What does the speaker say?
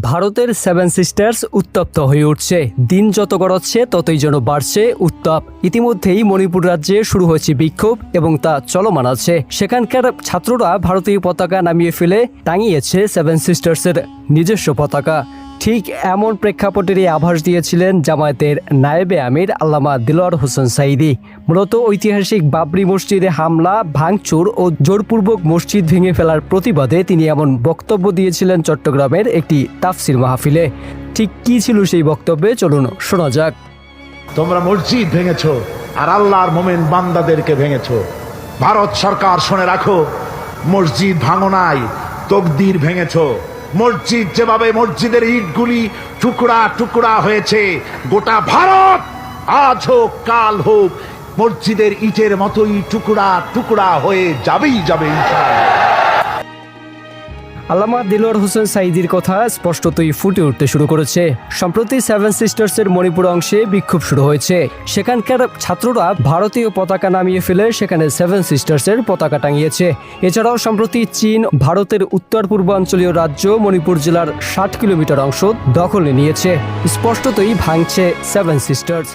ভারতের seven sisters উত্তপ্ত হয়ে উঠছে। দিন যত গড়াচ্ছে, ততই যেন বাড়ছে উত্তাপ। ইতিমধ্যেই মণিপুর রাজ্যে শুরু হয়েছে বিক্ষোভ এবং তা চলমান আছে। সেখানকার ছাত্ররা ভারতীয় পতাকা নামিয়ে ফেলে টাঙিয়েছে সেভেন সিস্টার্সের নিজস্ব পতাকা। ঠিক এমন প্রেক্ষাপটেরই আভাস দিয়েছিলেন জামায়াতের নায়েবে আমির আল্লামা দিলওয়ার হোসেন সাইদি মূলত ঐতিহাসিক বাবরি মসজিদে হামলা, ভাঙচুর ও জোরপূর্বক মসজিদ ভেঙে ফেলার প্রতিবাদে তিনি এমন বক্তব্য দিয়েছিলেন চট্টগ্রামের একটি তাফসির মাহফিলে। ঠিক কী ছিল সেই বক্তব্যে? চলুন শোনা যাক। তোমরা মসজিদ ভেঙেছো আর আল্লাহর মোমেন বান্দাদেরকে ভেঙেছো। ভারত সরকার শুনে রাখো, মসজিদ ভাঙো নাই, তকদির ভেঙেছো। মসজিদ যেভাবে মসজিদের ইটগুলি টুকরা টুকরা হয়েছে, গোটা ভারত আজ হোক, কাল হোক, মসজিদের ইটের মতোই টুকরা টুকরা হয়ে যাবেই যাবে ইনশাআল্লাহ। আল্লামা দিলওয়ার হোসেন সাইদির কথা স্পষ্টতই ফুটে উঠতে শুরু করেছে। সম্প্রতি সেভেন সিস্টার্সের মণিপুর অংশে বিক্ষোভ শুরু হয়েছে। সেখানকার ছাত্ররা ভারতীয় পতাকা নামিয়ে ফেলে সেখানে সেভেন সিস্টার্সের পতাকা টাঙিয়েছে। এছাড়াও সম্প্রতি চীন, ভারতের উত্তর পূর্বাঞ্চলীয় রাজ্য মণিপুর জেলার ষাট কিলোমিটার অংশ দখলে নিয়েছে। স্পষ্টতই ভাঙছে সেভেন সিস্টার্স